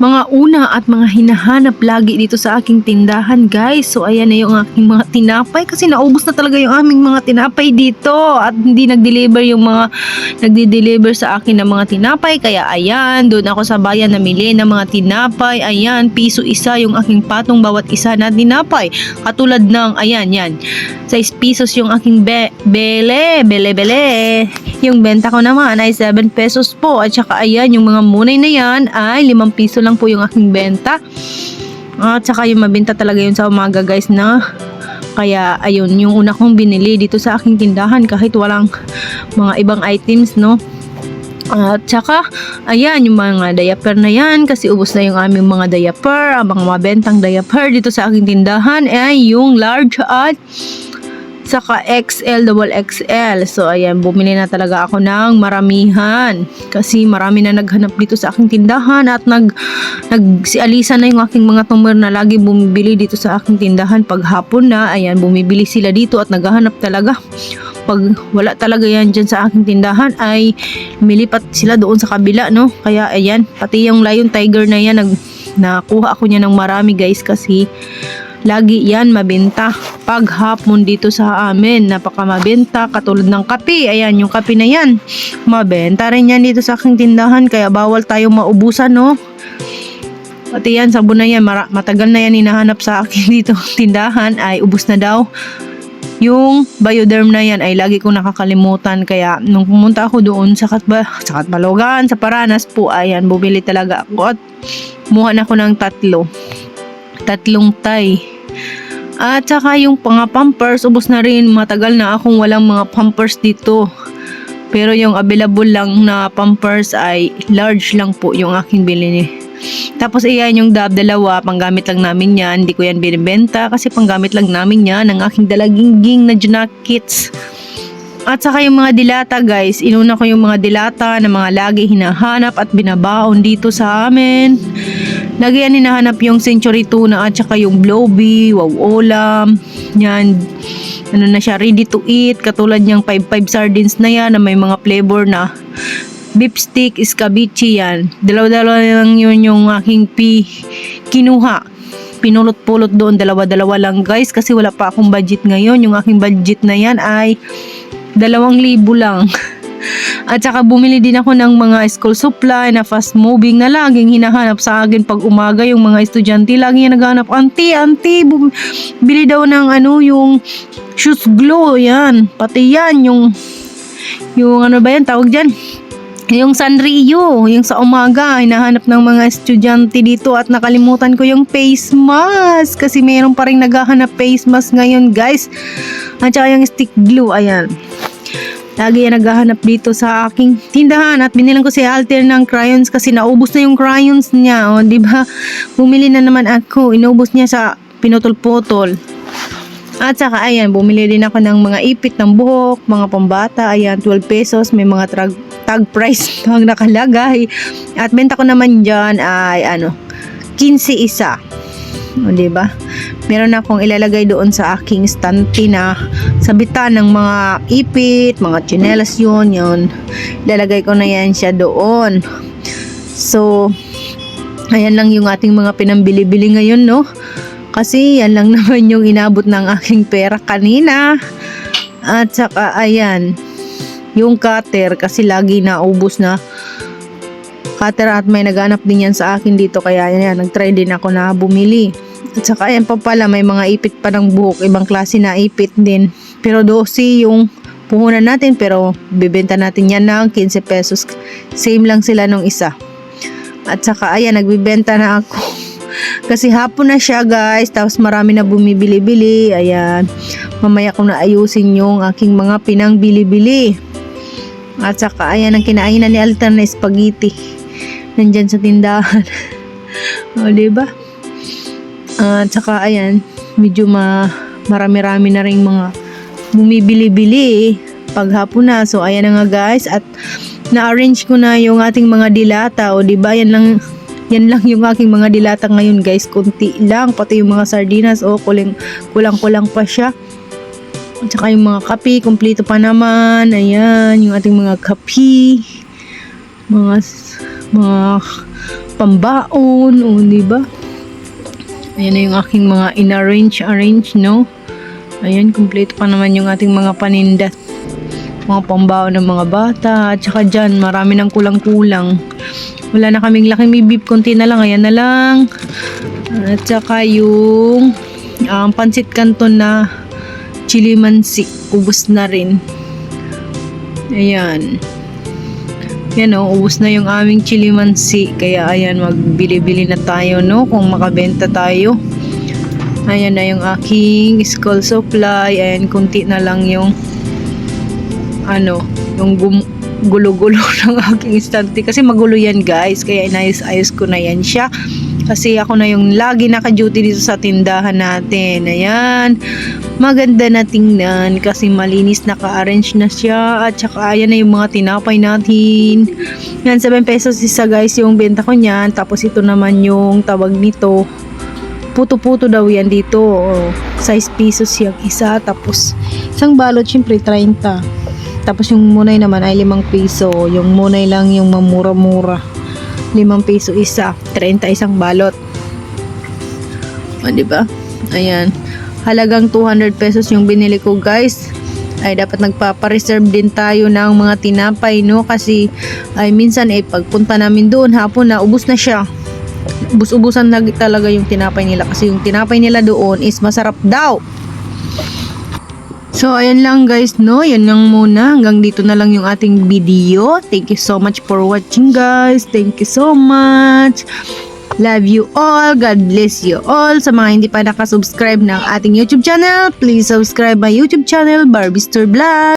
mga una at mga hinahanap lagi dito sa aking tindahan guys. So ayan na yung aking mga tinapay kasi naubos na talaga yung aming mga tinapay dito at hindi nag-deliver yung mga nagdi-deliver sa akin ng mga tinapay. Kaya ayan, doon ako sa bayan namili ng mga tinapay. Ayan, piso isa yung aking patong bawat isa na tinapay. Katulad ng, ayan, yan. 6 pesos yung aking be bele, bele, bele. Yung benta ko naman ay 7 pesos po. At saka ayan, yung mga munay na yan ay 5 piso lang po yung aking benta. At saka yung mabenta talaga yun sa umaga guys na kaya ayun, yung una kong binili dito sa aking tindahan kahit walang mga ibang items, no? At saka, ayan, yung mga diaper na yan, kasi ubos na yung aming mga diaper, ang mga mabentang diaper dito sa aking tindahan, ay yung large at saka XL, double XL. So, ayan, bumili na talaga ako ng maramihan. Kasi marami na naghanap dito sa aking tindahan at nag, nag si Alisa na yung aking mga tumer na lagi bumibili dito sa aking tindahan. Pag hapon na, ayan, bumibili sila dito at naghahanap talaga. Pag wala talaga yan dyan sa aking tindahan, ay milipat sila doon sa kabila, no? Kaya, ayan, pati yung lion tiger na yan, nag, nakuha ako niya ng marami guys kasi Lagi yan mabenta pag hapon dito sa amin. Napaka mabenta katulad ng kape. Ayan yung kape na yan. Mabenta rin yan dito sa aking tindahan kaya bawal tayo maubusan no. Pati yan sabon na yan. Mara- matagal na yan hinahanap sa akin dito tindahan ay ubus na daw. Yung bioderm na yan ay lagi kong nakakalimutan kaya nung pumunta ako doon sa, Katba, sa Katbalogan, sa Paranas po, ayan, bumili talaga ako at muha na ako ng tatlo tatlong tay. At saka yung mga pampers, ubos na rin. Matagal na akong walang mga pampers dito. Pero yung available lang na pampers ay large lang po yung aking bilhin. Tapos iyan yung dab dalawa, panggamit lang namin yan. Hindi ko yan binibenta kasi panggamit lang namin yan ng aking dalagingging na junakits. At saka yung mga dilata guys, inuna ko yung mga dilata na mga lagi hinahanap at binabaon dito sa amin. Lagi hinahanap yung century tuna at saka yung blowbee, wow ulam, yan. Ano na siya, ready to eat. Katulad niyang 5-5 sardines na yan na may mga flavor na beef stick, escabeche yan. Dalawa-dalawa lang yun yung aking pi kinuha. Pinulot-pulot doon, dalawa-dalawa lang guys kasi wala pa akong budget ngayon. Yung aking budget na yan ay dalawang libo lang. At saka bumili din ako ng mga school supply na fast moving na laging hinahanap sa akin pag umaga yung mga estudyante lagi yung naghahanap auntie auntie bili daw ng ano yung shoes glow yan pati yan yung yung ano ba yan tawag dyan yung Sanrio, yung sa umaga, hinahanap ng mga estudyante dito at nakalimutan ko yung face mask kasi mayroon pa rin naghahanap face mask ngayon guys. At saka yung stick glue, ayan. Lagi yan naghahanap dito sa aking tindahan at binilang ko si Alter ng crayons kasi naubos na yung crayons niya. O, di ba? Bumili na naman ako. Inubos niya sa pinutol-putol. At saka ayan, bumili din ako ng mga ipit ng buhok, mga pambata, ayan, 12 pesos, may mga tag, tag price ang nakalagay. At benta ko naman dyan ay ano, 15 isa. O, di ba? Meron akong ilalagay doon sa aking stante na sabitan ng mga ipit, mga chinelas yun, yun. Ilalagay ko na yan siya doon. So, ayan lang yung ating mga pinambili-bili ngayon, no? Kasi yan lang naman yung inabot ng aking pera kanina. At saka, ayan, yung cutter kasi lagi naubos na cutter at may naghanap din yan sa akin dito kaya yan, nag-try din ako na bumili. At saka ayan pa pala may mga ipit pa ng buhok, ibang klase na ipit din. Pero dosi yung puhunan natin pero bibenta natin yan ng 15 pesos. Same lang sila nung isa. At saka ayan nagbibenta na ako. Kasi hapon na siya guys, tapos marami na bumibili-bili. Ayan, mamaya ko na ayusin yung aking mga pinang bili-bili. At saka ayan ang kinainan ni Alter na spaghetti. Nandyan sa tindahan. o, diba? At saka ayan, medyo ma marami-rami na rin mga bumibili-bili pag hapon na. So ayan na nga guys. At na-arrange ko na yung ating mga dilata. O di ba? Yan lang yan lang yung aking mga dilata ngayon guys. Kunti lang. Pati yung mga sardinas o kuling kulang-kulang pa siya. At saka yung mga kape kompleto pa naman. Ayan yung ating mga kape. Mga mga pambaon, o di ba? Ayan na yung aking mga in-arrange, arrange, no? Ayan, kumpleto pa naman yung ating mga paninda. Mga pambaon ng mga bata. At saka dyan, marami ng kulang-kulang. Wala na kaming laking may beef, konti na lang. Ayan na lang. At saka yung um, pansit canton na chili mansi. Ubus na rin. Ayan. Yan o, ubus na yung aming chili mansi. Kaya ayan, magbili-bili na tayo, no? Kung makabenta tayo. Ayan na yung aking school supply. Ayan, kunti na lang yung ano, yung gulo-gulo ng aking istante. Kasi magulo yan, guys. Kaya inayos-ayos ko na yan siya. Kasi ako na yung lagi naka-duty dito sa tindahan natin. Ayan. Maganda na tingnan kasi malinis naka-arrange na siya. At saka ayan na yung mga tinapay natin. Yan, 7 pesos isa guys yung benta ko niyan. Tapos ito naman yung tawag nito. Puto-puto daw yan dito. Oh, 6 pesos yung isa. Tapos isang balot syempre 30. Tapos yung munay naman ay 5 piso. Yung munay lang yung mamura-mura. 5 piso isa. 30 isang balot. O, ba? Ayan. Halagang 200 pesos yung binili ko, guys. Ay, dapat nagpapa-reserve din tayo ng mga tinapay, no? Kasi, ay, minsan, eh, pagpunta namin doon, hapon na, ubus na siya. Ubus-ubusan talaga yung tinapay nila. Kasi yung tinapay nila doon is masarap daw. So, ayan lang guys, no? Yan lang muna. Hanggang dito na lang yung ating video. Thank you so much for watching, guys. Thank you so much. Love you all. God bless you all. Sa mga hindi pa nakasubscribe ng ating YouTube channel, please subscribe my YouTube channel, Barbie Store Vlog.